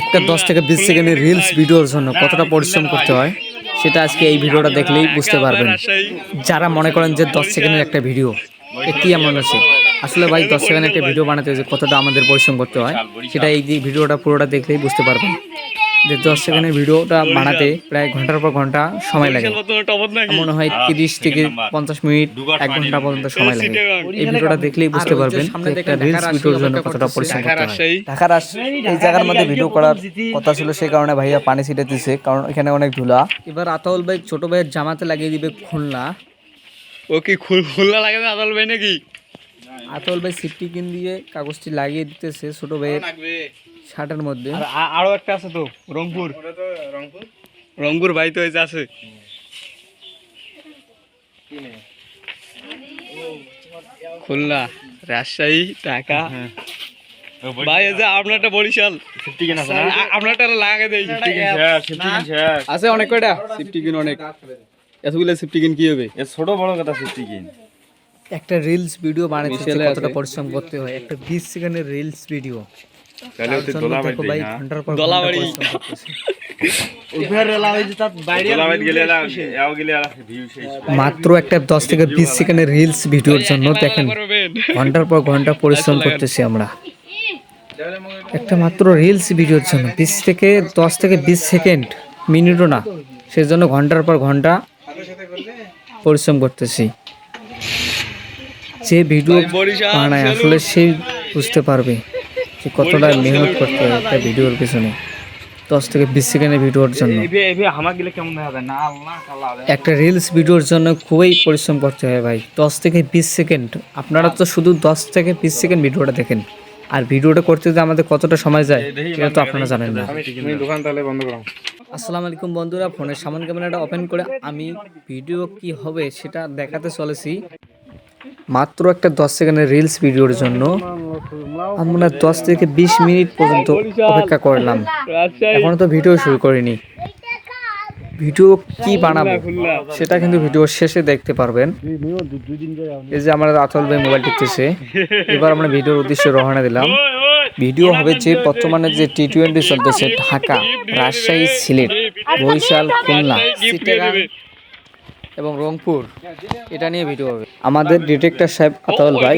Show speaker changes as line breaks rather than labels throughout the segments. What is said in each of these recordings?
একটা দশ থেকে বিশ সেকেন্ডের রিলস ভিডিওর জন্য কতটা পরিশ্রম করতে হয়, সেটা আজকে এই ভিডিওটা দেখলেই বুঝতে পারবেন। যারা মনে করেন যে দশ সেকেন্ডের একটা ভিডিও কি এমন আছে? আসলে ভাই, দশ সেকেন্ডের একটা ভিডিও বানাতে যে কতটা আমাদের পরিশ্রম করতে হয়, সেটা এই ভিডিওটা পুরোটা দেখলেই বুঝতে পারবেন। যে দশ সেকেন্ডের ভিডিওটা বানাতে প্রায় ঘণ্টার পর ঘণ্টা সময় লাগে। মনে হয় তিরিশ থেকে পঞ্চাশ মিনিট এক ঘণ্টা পর্যন্ত সময় লাগে। এই ভিডিওটা দেখলেই বুঝতে পারবেন একটা রিলস ভিডিওর জন্য কতটা পরিশ্রম করতে হয়। ঢাকার এই জায়গার মধ্যে ভিডিও করার কথা ছিল সেই কারণে ভাইয়া পানি ছিটে দিছে কারণ এখানে অনেক ধুলা। এবার আতাউল ভাই ছোট ভাইয়ের জামাতে লাগিয়ে দিবে খুলনা।
ও কি খুল- খুলনা লাগে না আদাল ভাই নাকি?
আতাউল ভাই সিফটি কিন দিয়ে কাগজটি লাগিয়ে দিতেছে ছোট ভাইয়ের। শার্টের মধ্যে।
আর আরও একটা আছে তো রংপুর। রংপুর? ভাই তো আছে। খুলনা রাজশাহী ঢাকা। ভাই এই যে আপনারটা বরিশাল। আপনারটা লাগাই দেই আছে অনেক কয়টা? সিফটি কিন অনেক। এতগুলো সিফটি কিন কি হবে?
ছোট বড় কথা কিন
একটা রিলস ভিডিও বানাতে কতটা পরিশ্রম করতে হয়। একটা বিশ সেকেন্ডের রিলস ভিডিও
তাহলে
ভাই ঘণ্টার পর
দোলাবাড়ি।
মাত্র একটা দশ থেকে বিশ সেকেন্ডের রিলস ভিডিওর জন্য দেখেন ঘণ্টার পর ঘণ্টা পরিশ্রম করতেছি আমরা। একটা মাত্র রিলস ভিডিওর জন্য বিশ থেকে দশ থেকে বিশ সেকেন্ড মিনিটও না সেজন্য ঘণ্টার পর ঘণ্টা পরিশ্রম করতেছি। যে ভিডিও বানায় আসলে সেই বুঝতে পারবে। যে কতটা মেহনত করতে হয় একটা ভিডিওর পিছনে। দশ থেকে বিশ সেকেন্ডের ভিডিওর জন্য।
আমার গেলে কেমন দেখা যায় না আল্লাহ কাল্লা
একটা রিলস ভিডিওর জন্য খুবই পরিশ্রম করতে হয় ভাই। দশ থেকে বিশ সেকেন্ড। আপনারা তো শুধু দশ থেকে বিশ সেকেন্ড ভিডিওটা দেখেন। আর ভিডিওটা করতে যে আমাদের কতটা সময় যায় সেটা তো আপনারা জানেন না।
তুমি দোকান তাহলে বন্ধ করো।
আসসালামু আলাইকুম বন্ধুরা ফোনের সামন ক্যামেরাটা ওপেন করে আমি ভিডিও কি হবে সেটা দেখাতে চলেছি। মাত্র একটা দশ সেকেন্ডের রিলস ভিডিওর জন্য আমরা দশ থেকে বিশ মিনিট পর্যন্ত অপেক্ষা করলাম। এখনও তো ভিডিও শুরু করিনি। ভিডিও কি বানাবো? সেটা কিন্তু ভিডিও শেষে দেখতে পারবেন। এই যে আমরা আতল ভাই মোবাইল টিপতেছে। এবার আমরা ভিডিওর উদ্দেশ্যে রওনা দিলাম। ভিডিও হবে যে বর্তমানে যে টি টোয়েন্টি চলতেছে ঢাকা, রাজশাহী, সিলেট, বরিশাল, খুলনা। এবং রংপুর এটা নিয়ে ভিডিও হবে। আমাদের ডিরেক্টর সাহেব আতাউল ভাই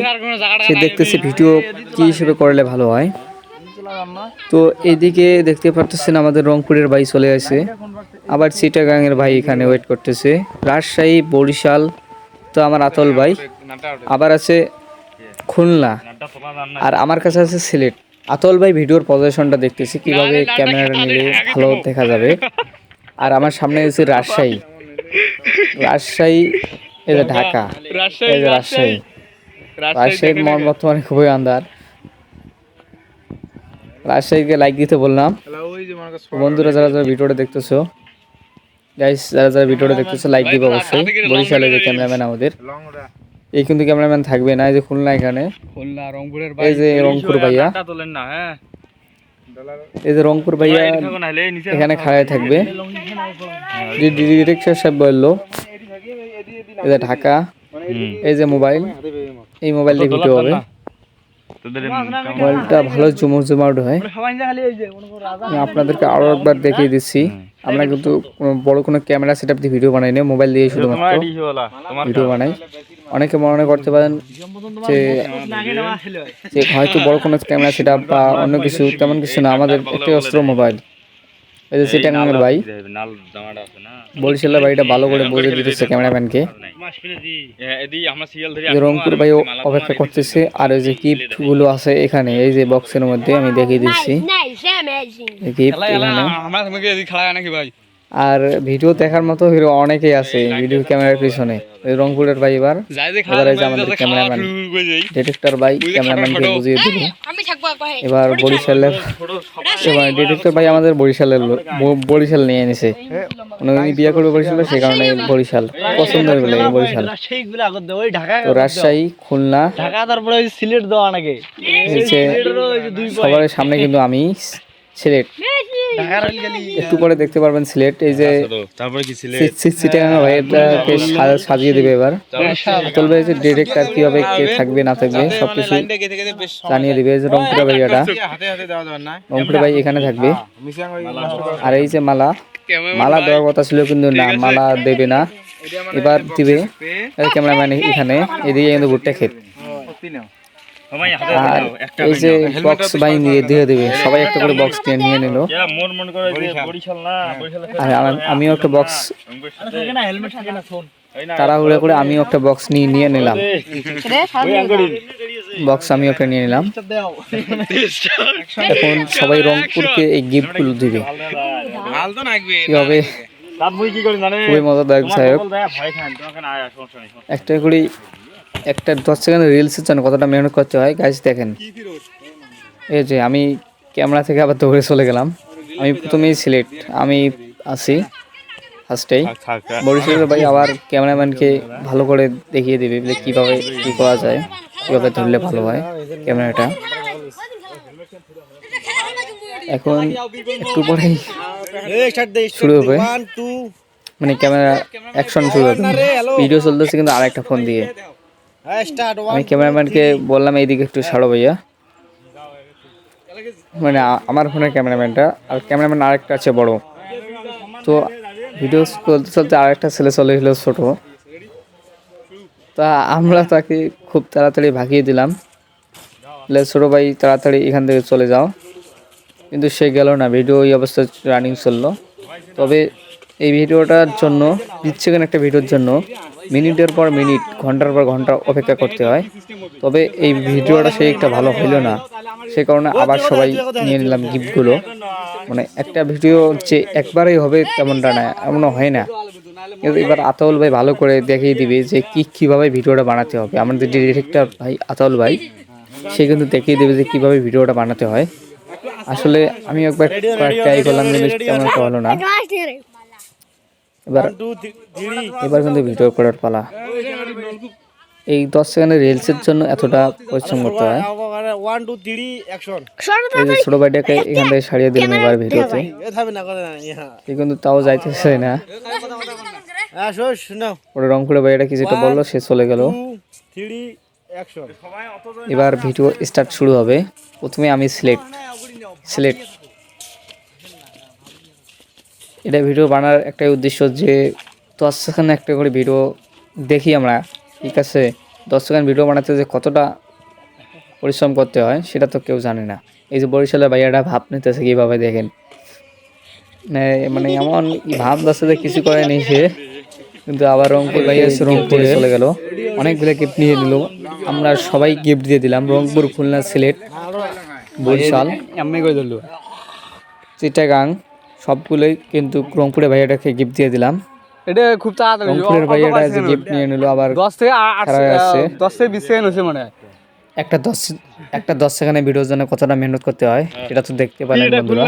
সে দেখতেছে ভিডিও কি হিসেবে করলে ভালো হয়। তো এইদিকে দেখতে পারতেছেন আমাদের রংপুরের ভাই চলে আসে। আবার চিটাগাংয়ের ভাই এখানে ওয়েট করতেছে। রাজশাহী বরিশাল তো আমার আতল ভাই। আবার আছে খুলনা। আর আমার কাছে আছে সিলেট। আতল ভাই ভিডিওর পজিশনটা দেখতেছি কীভাবে ক্যামেরাটা নিলে ভালো দেখা যাবে। আর আমার সামনে আছে রাজশাহী। রাজশাহী এই যে ঢাকা
রাজশাহী
এই যে রাজশাহী। রাজশাহীর মন বর্তমানে খুবই আন্দার রাজশাহীকে লাইক দিতে বললাম। বন্ধুরা যারা যারা ভিডিওটা দেখতেছো গাইস যারা যারা ভিডিওটা দেখতেছো লাইক দিবে অবশ্যই। বরিশালে যে ক্যামেরাম্যান আমাদের এই কিন্তু ক্যামেরাম্যান থাকবে না এই যে খুলনা এখানে।
খুলনা রংপুরের
এই যে রংপুর ভাইয়া।
না হ্যাঁ।
এই যে রংপুর ভাইয়া এখানে খাড়ায় থাকবে। ডিরেক্টর সাহেব বলল এই যে ঢাকা এই যে মোবাইল এই মোবাইল দিয়ে ভিডিও হবে।
তোদের
মোবাইলটা ভালো জুমুর জুমাউট হয়। আমি আপনাদেরকে আরও একবার দেখিয়ে দিচ্ছি। আমরা কিন্তু বড় কোনো ক্যামেরা সেট দিয়ে ভিডিও বানাই না মোবাইল দিয়ে শুধুমাত্র ভিডিও বানাই। অনেকে মনে করতে পারেন যে যে হয়তো বড় কোনো ক্যামেরা সেট বা অন্য কিছু তেমন কিছু না আমাদের একটি অস্ত্র মোবাইল এই যে সিটাঙ্গের ভাই।
নাল জামাটা আছে না?
বরিশালের বাড়িটা ভালো করে বুঝে দিতেছে ক্যামেরাম্যানকে
এদি আমরা সিরিয়াল ধরে
যে রংপুর ভাই অপেক্ষা করতেছে আর এই যে গিফটগুলো আছে এখানে এই যে বক্সের মধ্যে আমি দেখিয়ে দিচ্ছি. গিফট এখানে। আর ভিডিও দেখার মতো হিরো অনেকেই আছে ভিডিও ক্যামেরার পিছনে। রংপুরের ভাই এবার। এবার আমাদের ক্যামেরাম্যান। ডিরেক্টর ভাই ক্যামেরাম্যানকে বুঝিয়ে দিল
আমি থাকব একবার
এবার বরিশালের এবার ডিরেক্টর ভাই আমাদের বরিশালের বরিশাল নিয়ে এনেছে। উনি বিয়ে করবে বরিশালে সে কারণে বরিশাল। পছন্দ হয়ে গেল বরিশাল।
সেইগুলো আগত দেয় ওই ঢাকা
তো রাজশাহী খুলনা।
ঢাকা তারপরে ওই সিলেট দেওয়া নাকি?
সবার সামনে কিন্তু আমি সিলেট। একটু পরে দেখতে পারবেন সিলেট এই যে
তারপরে কি ছিলে
সিটাগাং ভাই এটাকে সা- সাজিয়ে দিবে এবার। ভাই যে ডিরেক্টর কীভাবে কে থাকবে না থাকবে সবকিছু জানিয়ে দিবে যে রংপুরা ভাই এটা।
হাতে হাতে দেওয়া যাবে না।
রংপুরা ভাই এখানে থাকবে। আর এই যে মালা মালা দেওয়ার কথা ছিল কিন্তু না মালা দেবে না। এবার দিবে। ক্যামেরাম্যান এখানে এদিকে কিন্তু ভুট্টা ক্ষেত। এই যে বক্স বাই নিয়ে দিয়ে দেবে সবাই একটা করে বক্স নিয়ে নিয়ে নিল
এরা মন মন করে যে বরিশাল না বরিশাল
আর আমিও একটা বক্স
থাকে
না হেলমেট থাকে না ফোন
তাড়াহুড়ো করে আমিও একটা বক্স নিয়ে নিয়ে নিলাম বক্স আমিও একটা নিয়ে নিলাম এখন সবাই রংপুরকে এই গিফটগুলো দিবে
কি
খুবই মজাদায়ক সাহেব একটা করে একটা দশ সেকেন্ডের রিলসের জন্য কতটা মেহনত করতে হয় গাছ দেখেন। এই যে আমি ক্যামেরা থেকে আবার দৌড়ে চলে গেলাম। আমি প্রথমেই সিলেক্ট আমি আছি ফার্স্টেই বরিশালের ভাই আবার ক্যামেরাম্যানকে ভালো করে দেখিয়ে দেবে যে কীভাবে কী করা যায় কীভাবে ধরলে ভালো হয় ক্যামেরাটা। এখন একটু পরেই
এই স্টার্ট দে
শুরু হবে। মানে ক্যামেরা অ্যাকশন শুরু হবে। ভিডিও চলতেছে কিন্তু আরেকটা ফোন দিয়ে। আমি ক্যামেরাম্যানকে বললাম এইদিকে একটু ছাড়ো ভাইয়া। মানে আমার ফোনের ক্যামেরাম্যানটা আর ক্যামেরাম্যান আরেকটা আছে বড়। তো ভিডিও চলতে চলতে আরেকটা ছেলে চলে এলো ছোটো। তা আমরা তাকে খুব তাড়াতাড়ি ভাগিয়ে দিলাম। ছোটো ভাই তাড়াতাড়ি এখান থেকে চলে যাও। কিন্তু সে গেল না ভিডিও এই অবস্থা রানিং চলল। তবে এই ভিডিওটার জন্য বিশ সেকেন্ড একটা ভিডিওর জন্য মিনিটের পর মিনিট, ঘণ্টার পর ঘণ্টা অপেক্ষা করতে হয়। তবে এই ভিডিওটা সেই একটা ভালো হইল না। সে কারণে আবার সবাই নিয়ে নিলাম গিফটগুলো। মানে একটা ভিডিও যে একবারেই হবে তেমনটা না, এমনও হয় না। কিন্তু এবার আতাউল ভাই ভালো করে দেখিয়ে দিবে যে কী, কীভাবে ভিডিওটা বানাতে হবে। আমাদের ডিরেক্টর ভাই আতাউল ভাই, সে কিন্তু দেখিয়ে দেবে যে কীভাবে ভিডিওটা বানাতে হয়। আসলে আমি একবার ট্রাই করলাম, কিন্তু তেমন হলো না। এবার এবার কিন্তু ভিডিও করার পালা। এই দশ সেকেন্ডের রিলসের জন্য এতটা পরিশ্রম করতে হয়।
1 2 3 অ্যাকশন
এই যে ছোট ভাইটাকে এখান থেকে সারিয়ে দিলাম এবার ভিডিওতে
এ
কিন্তু তাও যাইতেছে না।
হ্যাঁ
ওরা রংপুরে ভাইটা কিছুটা বলল সে চলে গেল।
2 3
এবার ভিডিও স্টার্ট শুরু হবে। প্রথমে আমি সিলেক্ট সিলেক্ট এটা ভিডিও বানার একটাই উদ্দেশ্য যে দশ সেকেন্ড একটা করে ভিডিও দেখি আমরা ঠিক আছে? দশ সেকেন্ড ভিডিও বানাতে যে কতটা পরিশ্রম করতে হয় সেটা তো কেউ জানে না। এই যে বরিশালের ভাইয়াটা ভাব নিতেছে কীভাবে দেখেন? মানে- মানে এমন ভাব দাসে যে কিছু করে করেনি সে কিন্তু আবার রংপুর ভাইয়া রংপুরে চলে গেল। অনেকগুলো গিফট নিয়ে নিল। আমরা সবাই গিফট দিয়ে দিলাম রংপুর খুলনা সিলেট বরিশাল চিটাগাং সবগুলোই কিন্তু রংপুরে ভাইয়াটাকে গিফট দিয়ে দিলাম।
এটা খুব তাড়াতাড়ি।
রংপুরের ভাইয়াটা যে গিফট নিয়ে নিল আবার
দশ থেকে আট দশ থেকে বিশ সেকেন্ড হচ্ছে মনে হয়।
একটা দশ একটা দশ সেকেন্ডের ভিডিওর জন্য কতটা মেহনত করতে হয় সেটা তো দেখতে পারেন বন্ধুরা।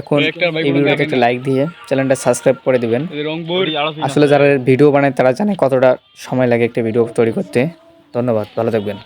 এখন এই ভিডিওটাতে একটা লাইক দিয়ে চ্যানেলটা সাবস্ক্রাইব করে দিবেন। আসলে যারা ভিডিও বানায় তারা জানে কতটা সময় লাগে একটা ভিডিও তৈরি করতে। ধন্যবাদ ভালো থাকবেন।